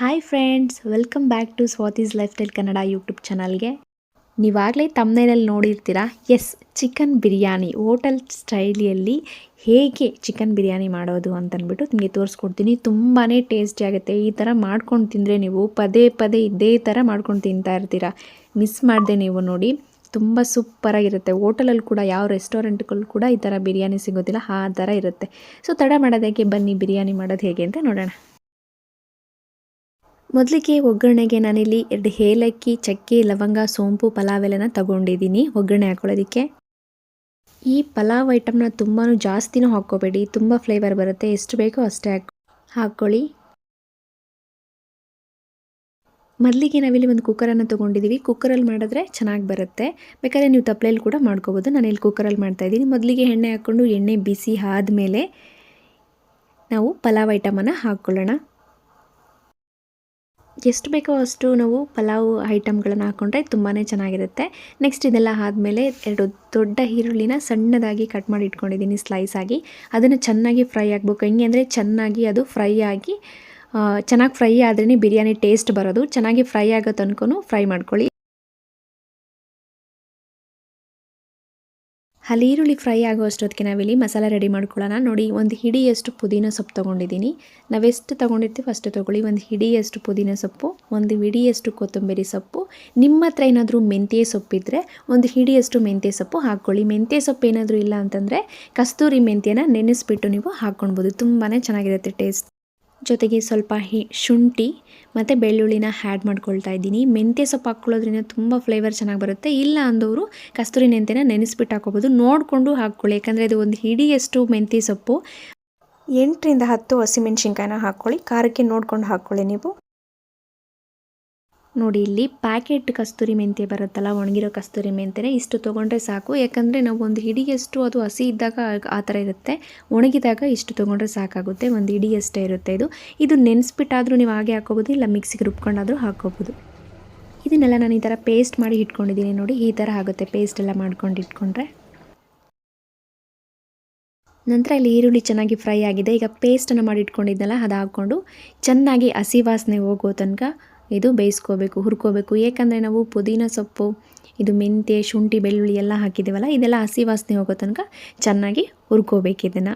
Hi friends welcome back to Swati's lifestyle Kannada YouTube ಚಾನಲ್ಗೆ ನೀವಾಗಲೇ ತಮ್ಮನೇನಲ್ಲಿ ನೋಡಿರ್ತೀರಾ? ಎಸ್ ಚಿಕನ್ ಬಿರಿಯಾನಿ ಹೋಟೆಲ್ ಸ್ಟೈಲಿಯಲ್ಲಿ ಹೇಗೆ ಚಿಕನ್ ಬಿರಿಯಾನಿ ಮಾಡೋದು ಅಂತಂದ್ಬಿಟ್ಟು ನಿಮಗೆ ತೋರಿಸ್ಕೊಡ್ತೀನಿ. ತುಂಬಾ ಟೇಸ್ಟಿ ಆಗುತ್ತೆ. ಈ ಥರ ಮಾಡ್ಕೊಂಡು ತಿಂದರೆ ನೀವು ಪದೇ ಪದೇ ಇದೇ ಥರ ಮಾಡ್ಕೊಂಡು ತಿಂತಾ ಇರ್ತೀರಾ? ಮಿಸ್ ಮಾಡಿದೆ ನೀವು ನೋಡಿ. ತುಂಬ ಸೂಪರಾಗಿರುತ್ತೆ ಹೋಟೆಲಲ್ಲಿ ಕೂಡ, ಯಾವ ರೆಸ್ಟೋರೆಂಟ್ಗಳು ಕೂಡ ಈ ಥರ ಬಿರಿಯಾನಿ ಸಿಗೋದಿಲ್ಲ. ಆ ಥರ ಇರುತ್ತೆ. ಸೊ ತಡ ಮಾಡೋದಕ್ಕೆ ಬನ್ನಿ. ಬಿರಿಯಾನಿ ಮಾಡೋದು ಹೇಗೆ ಅಂತ ನೋಡೋಣ. ಮೊದಲಿಗೆ ಒಗ್ಗರಣೆಗೆ ನಾನಿಲ್ಲಿ ಎರಡು ಏಲಕ್ಕಿ, ಚಕ್ಕೆ, ಲವಂಗ, ಸೋಂಪು ಪಲಾವ್ ಎಲ್ಲನ ತಗೊಂಡಿದ್ದೀನಿ. ಒಗ್ಗರಣೆ ಹಾಕೊಳ್ಳೋದಕ್ಕೆ. ಈ ಪಲಾವ್ ಐಟಮ್ನ ತುಂಬಾ ಜಾಸ್ತಿನೂ ಹಾಕ್ಕೋಬೇಡಿ. ತುಂಬ ಫ್ಲೇವರ್ ಬರುತ್ತೆ. ಎಷ್ಟು ಬೇಕೋ ಅಷ್ಟೇ ಹಾಕ್ ಹಾಕ್ಕೊಳ್ಳಿ. ಮೊದಲಿಗೆ ನಾವಿಲ್ಲಿ ಒಂದು ಕುಕ್ಕರನ್ನು ತೊಗೊಂಡಿದ್ದೀವಿ ಕುಕ್ಕರಲ್ಲಿ ಮಾಡಿದ್ರೆ ಚೆನ್ನಾಗಿ ಬರುತ್ತೆ. ಬೇಕಾದ್ರೆ ನೀವು ತಪ್ಪಲೆಯಲ್ಲಿ ಕೂಡ ಮಾಡ್ಕೋಬೋದು. ನಾನು ಇಲ್ಲಿ ಕುಕ್ಕರಲ್ಲಿ ಮಾಡ್ತಾಯಿದ್ದೀನಿ ಮೊದಲಿಗೆ ಎಣ್ಣೆ ಹಾಕ್ಕೊಂಡು ಎಣ್ಣೆ ಬಿಸಿ ಆದಮೇಲೆ ನಾವು ಪಲಾವ್ ಐಟಮನ್ನು ಹಾಕ್ಕೊಳ್ಳೋಣ. ಎಷ್ಟು ಬೇಕೋ ಅಷ್ಟು ನಾವು ಪಲಾವ್ ಐಟಮ್ಗಳನ್ನು ಹಾಕ್ಕೊಂಡ್ರೆ ತುಂಬಾ ಚೆನ್ನಾಗಿರುತ್ತೆ. ನೆಕ್ಸ್ಟ್ ಇದೆಲ್ಲ ಆದಮೇಲೆ ಎರಡು ದೊಡ್ಡ ಈರುಳ್ಳಿನ ಸಣ್ಣದಾಗಿ ಕಟ್ ಮಾಡಿ ಇಟ್ಕೊಂಡಿದ್ದೀನಿ ಸ್ಲೈಸ್ ಆಗಿ. ಅದನ್ನು ಚೆನ್ನಾಗಿ ಫ್ರೈ ಆಗಬೇಕು. ಹೆಂಗೆ ಅಂದರೆ ಚೆನ್ನಾಗಿ ಅದು ಫ್ರೈ ಆಗಿ ಚೆನ್ನಾಗಿ ಫ್ರೈ ಆದ್ರೇ ಬಿರಿಯಾನಿ ಟೇಸ್ಟ್ ಬರೋದು. ಚೆನ್ನಾಗಿ ಫ್ರೈ ಆಗೋ ತನಕ ಫ್ರೈ ಮಾಡ್ಕೊಳ್ಳಿ. ಅಲ್ಲಿ ಈರುಳ್ಳಿ ಫ್ರೈ ಆಗೋ ಅಷ್ಟೊತ್ತಿಗೆ ನಾವಿಲ್ಲಿ ಮಸಾಲೆ ರೆಡಿ ಮಾಡ್ಕೊಳ್ಳೋಣ. ನೋಡಿ, ಒಂದು ಹಿಡಿಯಷ್ಟು ಪುದೀನ ಸೊಪ್ಪು ತೊಗೊಂಡಿದ್ದೀನಿ. ನಾವೆಷ್ಟು ತೊಗೊಂಡಿರ್ತೀವಿ ಅಷ್ಟು ತೊಗೊಳ್ಳಿ. ಒಂದು ಹಿಡಿಯಷ್ಟು ಪುದೀನ ಸೊಪ್ಪು, ಒಂದು ಹಿಡಿಯಷ್ಟು ಕೊತ್ತಂಬರಿ ಸೊಪ್ಪು. ನಿಮ್ಮ ಹತ್ರ ಏನಾದರೂ ಮೆಂತ್ಯ ಸೊಪ್ಪಿದ್ದರೆ ಒಂದು ಹಿಡಿಯಷ್ಟು ಮೆಂತ್ಯ ಸೊಪ್ಪು ಹಾಕ್ಕೊಳ್ಳಿ. ಮೆಂತ್ಯ ಸೊಪ್ಪು ಏನಾದರೂ ಇಲ್ಲ ಅಂತಂದರೆ ಕಸ್ತೂರಿ ಮೆಂತ್ಯನ ನೆನೆಸ್ಬಿಟ್ಟು ನೀವು ಹಾಕ್ಕೊಳ್ಬೋದು. ತುಂಬಾ ಚೆನ್ನಾಗಿರುತ್ತೆ ಟೇಸ್ಟ್ ಜೊತೆಗೆ ಸ್ವಲ್ಪ ಹಿ, ಶುಂಠಿ ಮತ್ತು ಬೆಳ್ಳುಳ್ಳಿನ ಹ್ಯಾಡ್ ಮಾಡ್ಕೊಳ್ತಾ ಇದ್ದೀನಿ. ಮೆಂತ್ಯ ಸೊಪ್ಪು ಹಾಕ್ಕೊಳ್ಳೋದ್ರಿಂದ ತುಂಬ ಫ್ಲೇವರ್ ಚೆನ್ನಾಗಿ ಬರುತ್ತೆ. ಇಲ್ಲ ಅಂದವರು ಕಸ್ತೂರಿ ಮೆಂತ್ಯನ ನೆನೆಸ್ಬಿಟ್ಟು ಹಾಕೋಬೋದು ನೋಡಿಕೊಂಡು ಹಾಕ್ಕೊಳ್ಳಿ. ಯಾಕಂದರೆ ಅದು ಒಂದು ಹಿಡಿಯಷ್ಟು ಮೆಂತ್ಯ ಸೊಪ್ಪು. ಎಂಟರಿಂದ ಹತ್ತು ಹಸಿಮೆಣ್ಸಿನ್ಕಾಯಿನ ಹಾಕ್ಕೊಳ್ಳಿ. ಖಾರಕ್ಕೆ ನೋಡ್ಕೊಂಡು ಹಾಕ್ಕೊಳ್ಳಿ ನೀವು. ನೋಡಿ, ಇಲ್ಲಿ ಪ್ಯಾಕೆಟ್ ಕಸ್ತೂರಿ ಮೆಂತ್ಯ ಬರುತ್ತಲ್ಲ, ಒಣಗಿರೋ ಕಸ್ತೂರಿ ಮೆಂತ್ಯನೇ ಇಷ್ಟು ತೊಗೊಂಡ್ರೆ ಸಾಕು. ಯಾಕಂದರೆ ನಾವು ಒಂದು ಹಿಡಿಯಷ್ಟು ಅದು ಹಸಿ ಇದ್ದಾಗ ಆ ಥರ ಇರುತ್ತೆ. ಒಣಗಿದಾಗ ಇಷ್ಟು ತೊಗೊಂಡ್ರೆ ಸಾಕಾಗುತ್ತೆ. ಒಂದು ಹಿಡಿಯಷ್ಟೇ ಇರುತ್ತೆ ಇದು. ಇದು ನೆನೆಸ್ಬಿಟ್ಟಾದರೂ ನೀವು ಹಾಗೆ ಹಾಕೋಬೋದು, ಇಲ್ಲ ಮಿಕ್ಸಿಗೆ ರುಬ್ಕೊಂಡಾದರೂ ಹಾಕೋಬೋದು. ಇದನ್ನೆಲ್ಲ ನಾನು ಈ ಥರ ಪೇಸ್ಟ್ ಮಾಡಿ ಇಟ್ಕೊಂಡಿದ್ದೀನಿ ನೋಡಿ, ಈ ಥರ ಆಗುತ್ತೆ ಪೇಸ್ಟ್ ಎಲ್ಲ ಮಾಡ್ಕೊಂಡು ಇಟ್ಕೊಂಡ್ರೆ. ನಂತರ ಇಲ್ಲಿ ಈರುಳ್ಳಿ ಚೆನ್ನಾಗಿ ಫ್ರೈ ಆಗಿದೆ. ಈಗ ಪೇಸ್ಟನ್ನು ಮಾಡಿ ಇಟ್ಕೊಂಡಿದ್ದೆಲ್ಲ ಅದು ಹಾಕ್ಕೊಂಡು ಚೆನ್ನಾಗಿ ಹಸಿ ವಾಸನೆ ಹೋಗೋ ತನಕ ಇದು ಬೇಯಿಸ್ಕೋಬೇಕು, ಹುರ್ಕೋಬೇಕು. ಏಕೆಂದರೆ ನಾವು ಪುದೀನ ಸೊಪ್ಪು, ಇದು ಮೆಂತ್ಯ, ಶುಂಠಿ, ಬೆಳ್ಳುಳ್ಳಿ ಎಲ್ಲ ಹಾಕಿದ್ದೀವಲ್ಲ ಇದೆಲ್ಲ ಹಸಿ ವಾಸನೆ ಹೋಗೋ ತನಕ ಚೆನ್ನಾಗಿ ಹುರ್ಕೋಬೇಕು ಇದನ್ನು.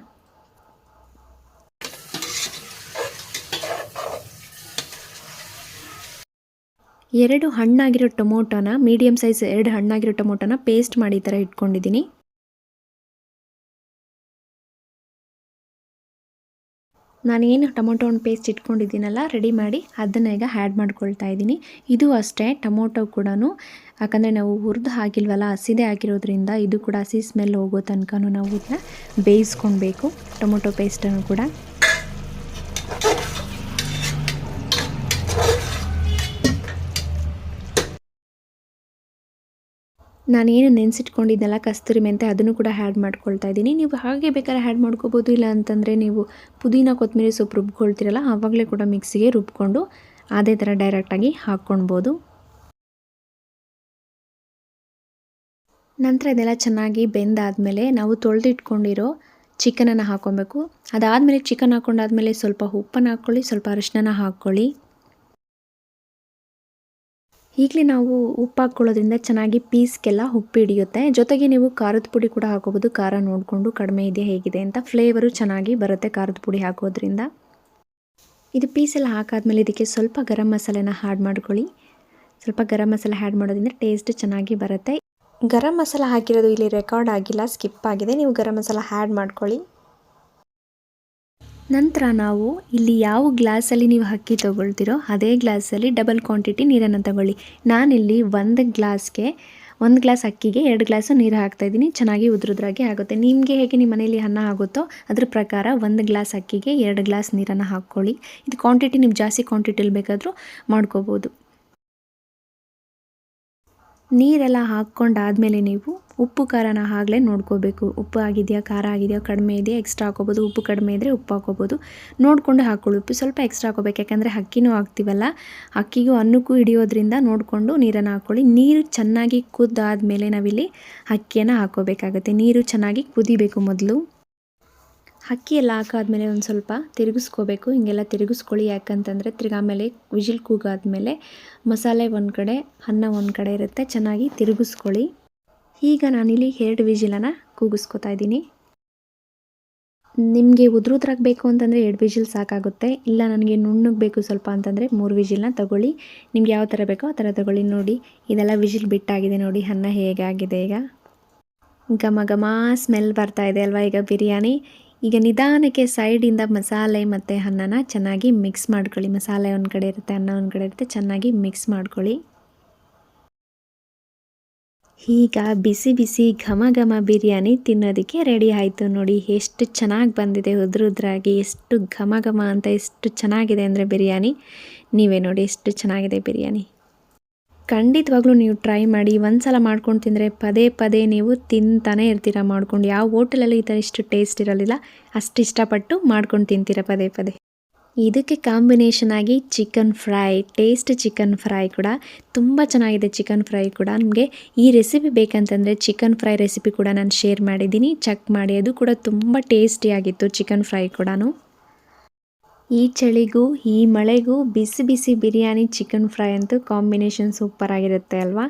ಎರಡು ಹಣ್ಣಾಗಿರೋ ಟೊಮೊಟೊನ ಮೀಡಿಯಮ್ ಸೈಜ್ ಎರಡು ಹಣ್ಣಾಗಿರೋ ಟೊಮೊಟೊನ ಪೇಸ್ಟ್ ಮಾಡಿ ಈ ಥರ ಇಟ್ಕೊಂಡಿದ್ದೀನಿ. ನಾನೇನು ಟೊಮೊಟೊ ಒಂದು ಪೇಸ್ಟ್ ಇಟ್ಕೊಂಡಿದ್ದೀನಲ್ಲ ರೆಡಿ ಮಾಡಿ ಅದನ್ನು ಈಗ ಆ್ಯಡ್ ಮಾಡ್ಕೊಳ್ತಾ ಇದ್ದೀನಿ. ಇದು ಅಷ್ಟೇ, ಟೊಮೊಟೊ ಕೂಡ ಯಾಕಂದರೆ ನಾವು ಹುರಿದು ಹಾಕಿಲ್ವಲ್ಲ, ಹಸಿದೇ ಆಗಿರೋದ್ರಿಂದ ಇದು ಕೂಡ ಹಸಿ ಸ್ಮೆಲ್ ಹೋಗೋ ತನಕ ನಾವು ಇದನ್ನ ಬೇಯಿಸ್ಕೊಳ್ಬೇಕು ಟೊಮೊಟೊ ಪೇಸ್ಟನ್ನು ಕೂಡ. ನಾನೇನು ನೆನೆಸಿಟ್ಕೊಂಡಿದ್ದೆಲ್ಲ ಕಸ್ತೂರಿ ಮೆಂತೆ ಅದನ್ನು ಕೂಡ ಹ್ಯಾಡ್ ಮಾಡ್ಕೊಳ್ತಾ ಇದ್ದೀನಿ. ನೀವು ಹಾಗೆ ಬೇಕಾದ್ರೆ ಹ್ಯಾಡ್ ಮಾಡ್ಕೋಬೋದು, ಇಲ್ಲ ಅಂತಂದರೆ ನೀವು ಪುದೀನ ಕೊತ್ತಂಬರಿ ಸೊಪ್ಪು ರುಬ್ಕೊಳ್ತೀರಲ್ಲ, ಆವಾಗಲೇ ಕೂಡ ಮಿಕ್ಸಿಗೆ ರುಬ್ಕೊಂಡು ಅದೇ ಥರ ಡೈರೆಕ್ಟಾಗಿ ಹಾಕ್ಕೊಳ್ಬೋದು. ನಂತರ ಇದೆಲ್ಲ ಚೆನ್ನಾಗಿ ಬೆಂದಾದಮೇಲೆ ನಾವು ತೊಳೆದಿಟ್ಕೊಂಡಿರೋ ಚಿಕನನ್ನು ಹಾಕ್ಕೊಬೇಕು. ಅದಾದಮೇಲೆ ಚಿಕನ್ ಹಾಕ್ಕೊಂಡಾದ್ಮೇಲೆ ಸ್ವಲ್ಪ ಉಪ್ಪನ್ನು ಹಾಕ್ಕೊಳ್ಳಿ, ಸ್ವಲ್ಪ ಅರಿಶಿನ ಹಾಕ್ಕೊಳ್ಳಿ. ಈಗಲೇ ನಾವು ಉಪ್ಪು ಹಾಕ್ಕೊಳ್ಳೋದ್ರಿಂದ ಚೆನ್ನಾಗಿ ಪೀಸ್ಗೆಲ್ಲ ಉಪ್ಪು ಹಿಡಿಯುತ್ತೆ. ಜೊತೆಗೆ ನೀವು ಖಾರದ ಪುಡಿ ಕೂಡ ಹಾಕೋಬೋದು. ಖಾರ ನೋಡಿಕೊಂಡು ಕಡಿಮೆ ಇದೆ, ಹೇಗಿದೆ ಅಂತ ಫ್ಲೇವರು ಚೆನ್ನಾಗಿ ಬರುತ್ತೆ ಖಾರದ ಪುಡಿ ಹಾಕೋದ್ರಿಂದ. ಇದು ಪೀಸೆಲ್ಲ ಹಾಕಾದ್ಮೇಲೆ ಇದಕ್ಕೆ ಸ್ವಲ್ಪ ಗರಂ ಮಸಾಲೆನ ಹ್ಯಾಡ್ ಮಾಡ್ಕೊಳ್ಳಿ. ಸ್ವಲ್ಪ ಗರಂ ಮಸಾಲೆ ಹ್ಯಾಡ್ ಮಾಡೋದ್ರಿಂದ ಟೇಸ್ಟ್ ಚೆನ್ನಾಗಿ ಬರುತ್ತೆ. ಗರಂ ಮಸಾಲ ಹಾಕಿರೋದು ಇಲ್ಲಿ ರೆಕಾರ್ಡ್ ಆಗಿಲ್ಲ, ಸ್ಕಿಪ್ ಆಗಿದೆ. ನೀವು ಗರಂ ಮಸಾಲ ಹ್ಯಾಡ್ ಮಾಡ್ಕೊಳ್ಳಿ. ನಂತರ ನಾವು ಇಲ್ಲಿ ಯಾವ ಗ್ಲಾಸಲ್ಲಿ ನೀವು ಅಕ್ಕಿ ತೊಗೊಳ್ತಿರೋ ಅದೇ ಗ್ಲಾಸಲ್ಲಿ ಡಬಲ್ ಕ್ವಾಂಟಿಟಿ ನೀರನ್ನು ತಗೊಳ್ಳಿ. ನಾನಿಲ್ಲಿ ಒಂದು ಗ್ಲಾಸ್ಗೆ, ಒಂದು ಗ್ಲಾಸ್ ಅಕ್ಕಿಗೆ ಎರಡು ಗ್ಲಾಸು ನೀರು ಹಾಕ್ತಾಯಿದ್ದೀನಿ ಚೆನ್ನಾಗಿ ಉದುರುದ್ರಾಗೆ ಆಗುತ್ತೆ. ನಿಮಗೆ ಹೇಗೆ ನಿಮ್ಮ ಮನೇಲಿ ಅನ್ನ ಆಗುತ್ತೋ ಅದ್ರ ಪ್ರಕಾರ ಒಂದು ಗ್ಲಾಸ್ ಅಕ್ಕಿಗೆ ಎರಡು ಗ್ಲಾಸ್ ನೀರನ್ನು ಹಾಕ್ಕೊಳ್ಳಿ. ಇದು ಕ್ವಾಂಟಿಟಿ ನೀವು ಜಾಸ್ತಿ ಕ್ವಾಂಟಿಟಿಲಿ ಬೇಕಾದರೂ ಮಾಡ್ಕೋಬೋದು. ನೀರೆಲ್ಲ ಹಾಕ್ಕೊಂಡಾದಮೇಲೆ ನೀವು ಉಪ್ಪು ಖಾರನ ಆಗಲೇ ನೋಡ್ಕೋಬೇಕು. ಉಪ್ಪು ಆಗಿದೆಯಾ, ಖಾರ ಆಗಿದೆಯಾ, ಕಡಿಮೆ ಇದೆಯಾ ಎಕ್ಸ್ಟ್ರಾ ಹಾಕೋಬೋದು ಉಪ್ಪು ಕಡಿಮೆ ಇದ್ದರೆ ಉಪ್ಪು ಹಾಕೋಬೋದು ನೋಡಿಕೊಂಡು ಹಾಕ್ಕೊಳ್ಳಿ ಉಪ್ಪು ಸ್ವಲ್ಪ ಎಕ್ಸ್ಟ್ರಾ ಹಾಕೋಬೇಕು ಯಾಕಂದರೆ ಅಕ್ಕಿನೂ ಹಾಕ್ತೀವಲ್ಲ? ಅಕ್ಕಿಗೂ ಅನ್ನಕ್ಕೂ ಹಿಡಿಯೋದ್ರಿಂದ ನೋಡಿಕೊಂಡು ನೀರನ್ನು ಹಾಕ್ಕೊಳ್ಳಿ ನೀರು ಚೆನ್ನಾಗಿ ಕುದ್ದಾದಮೇಲೆ ನಾವಿಲ್ಲಿ ಅಕ್ಕಿಯನ್ನು ಹಾಕೋಬೇಕಾಗುತ್ತೆ ನೀರು ಚೆನ್ನಾಗಿ ಕುದಿಬೇಕು ಮೊದಲು. ಅಕ್ಕಿ ಎಲ್ಲ ಹಾಕಾದ್ಮೇಲೆ ಒಂದು ಸ್ವಲ್ಪ ತಿರುಗಿಸ್ಕೋಬೇಕು. ಹಿಂಗೆಲ್ಲ ತಿರುಗಿಸ್ಕೊಳ್ಳಿ. ಯಾಕಂತಂದರೆ ತಿರ್ಗಿ ಆಮೇಲೆ ವಿಜಿಲ್ ಕೂಗಾದ್ಮೇಲೆ ಮಸಾಲೆ ಒಂದು ಕಡೆ, ಅನ್ನ ಒಂದು ಕಡೆ ಇರುತ್ತೆ. ಚೆನ್ನಾಗಿ ತಿರುಗಿಸ್ಕೊಳ್ಳಿ. ಈಗ ನಾನಿಲ್ಲಿ ಎರಡು ವಿಜಿಲನ್ನು ಕೂಗಿಸ್ಕೊತಾ ಇದ್ದೀನಿ. ನಿಮಗೆ ಉದ್ರುದ್ರಾಗಿ ಬೇಕು ಅಂತಂದರೆ ಎರಡು ವಿಜಿಲ್ ಸಾಕಾಗುತ್ತೆ. ಇಲ್ಲ ನನಗೆ ನುಣ್ಣಗೆ ಬೇಕು ಸ್ವಲ್ಪ ಅಂತಂದರೆ ಮೂರು ವಿಜಿಲ್ನ ತಗೊಳ್ಳಿ. ನಿಮ್ಗೆ ಯಾವ ಥರ ಬೇಕೋ ಆ ಥರ ತಗೊಳ್ಳಿ. ನೋಡಿ, ಇದೆಲ್ಲ ವಿಜಿಲ್ ಬಿಟ್ಟಾಗಿದೆ ನೋಡಿ, ಅನ್ನ ಹೇಗಾಗಿದೆ ಈಗ. ಘಮ ಘಮ ಸ್ಮೆಲ್ ಬರ್ತಾ ಇದೆ ಅಲ್ವಾ ಈಗ ಬಿರಿಯಾನಿ? ಈಗ ನಿಧಾನಕ್ಕೆ ಸೈಡಿಂದ ಮಸಾಲೆ ಮತ್ತು ಅನ್ನನ ಚೆನ್ನಾಗಿ ಮಿಕ್ಸ್ ಮಾಡ್ಕೊಳ್ಳಿ. ಮಸಾಲೆ ಒಂದು ಕಡೆ ಇರುತ್ತೆ, ಅನ್ನ ಒಂದು ಕಡೆ ಇರುತ್ತೆ, ಚೆನ್ನಾಗಿ ಮಿಕ್ಸ್ ಮಾಡ್ಕೊಳ್ಳಿ. ಈಗ ಬಿಸಿ ಬಿಸಿ ಘಮ ಘಮ ಬಿರಿಯಾನಿ ತಿನ್ನೋದಕ್ಕೆ ರೆಡಿ ಆಯಿತು ನೋಡಿ. ಎಷ್ಟು ಚೆನ್ನಾಗಿ ಬಂದಿದೆ, ಉದ್ರ ಉದ್ರಾಗಿ ಎಷ್ಟು ಘಮ ಘಮ ಅಂತ ಎಷ್ಟು ಚೆನ್ನಾಗಿದೆ ಅಂದರೆ ಬಿರಿಯಾನಿ. ನೀವೇ ನೋಡಿ ಎಷ್ಟು ಚೆನ್ನಾಗಿದೆ ಬಿರಿಯಾನಿ. ಖಂಡಿತವಾಗ್ಲೂ ನೀವು ಟ್ರೈ ಮಾಡಿ ಒಂದು ಸಲ ಮಾಡ್ಕೊಂಡು ತಿಂದರೆ ಪದೇ ಪದೇ ನೀವು ತಿಂತಾನೆ ಇರ್ತೀರ ಮಾಡ್ಕೊಂಡು. ಯಾವ ಹೋಟೆಲಲ್ಲಿ ಈ ಥರ ಇಷ್ಟು ಟೇಸ್ಟ್ ಇರಲಿಲ್ಲ ಅಷ್ಟು ಇಷ್ಟಪಟ್ಟು ಮಾಡ್ಕೊಂಡು ತಿಂತೀರ ಪದೇ ಪದೇ. ಇದಕ್ಕೆ ಕಾಂಬಿನೇಷನ್ ಆಗಿ chicken fry taste chicken fry ಕೂಡ. ತುಂಬ ಚೆನ್ನಾಗಿದೆ ಚಿಕನ್ ಫ್ರೈ ಕೂಡ. ನಿಮಗೆ ಈ ರೆಸಿಪಿ ಬೇಕಂತಂದರೆ ಚಿಕನ್ ಫ್ರೈ ರೆಸಿಪಿ ಕೂಡ ನಾನು ಶೇರ್ ಮಾಡಿದ್ದೀನಿ. ಚೆಕ್ ಮಾಡಿ, ಅದು ಕೂಡ ತುಂಬ ಟೇಸ್ಟಿಯಾಗಿತ್ತು ಚಿಕನ್ ಫ್ರೈ ಕೂಡ ಈ ಚಳಿಗೂ, ಈ ಮಳೆಗೂ ಬಿಸಿ ಬಿಸಿ ಬಿರಿಯಾನಿ, ಚಿಕನ್ ಫ್ರೈ ಅಂತೂ ಕಾಂಬಿನೇಷನ್ ಸೂಪರ್ ಆಗಿರುತ್ತೆ ಅಲ್ವಾ?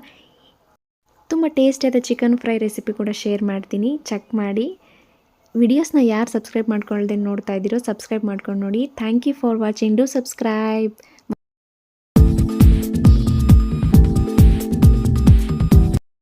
ತುಂಬ ಟೇಸ್ಟಿಯಾದ ಚಿಕನ್ ಫ್ರೈ ರೆಸಿಪಿ ಕೂಡ ಶೇರ್ ಮಾಡ್ತೀನಿ. ಚೆಕ್ ಮಾಡಿ. ವಿಡಿಯೋಸ್ನ ಯಾರು ಸಬ್ಸ್ಕ್ರೈಬ್ ಮಾಡ್ಕೊಳ್ದೆ ನೋಡ್ತಾ ಇದ್ದೀರೋ ಸಬ್ಸ್ಕ್ರೈಬ್ ಮಾಡ್ಕೊಂಡು ನೋಡಿ. Thank you for watching. Do subscribe.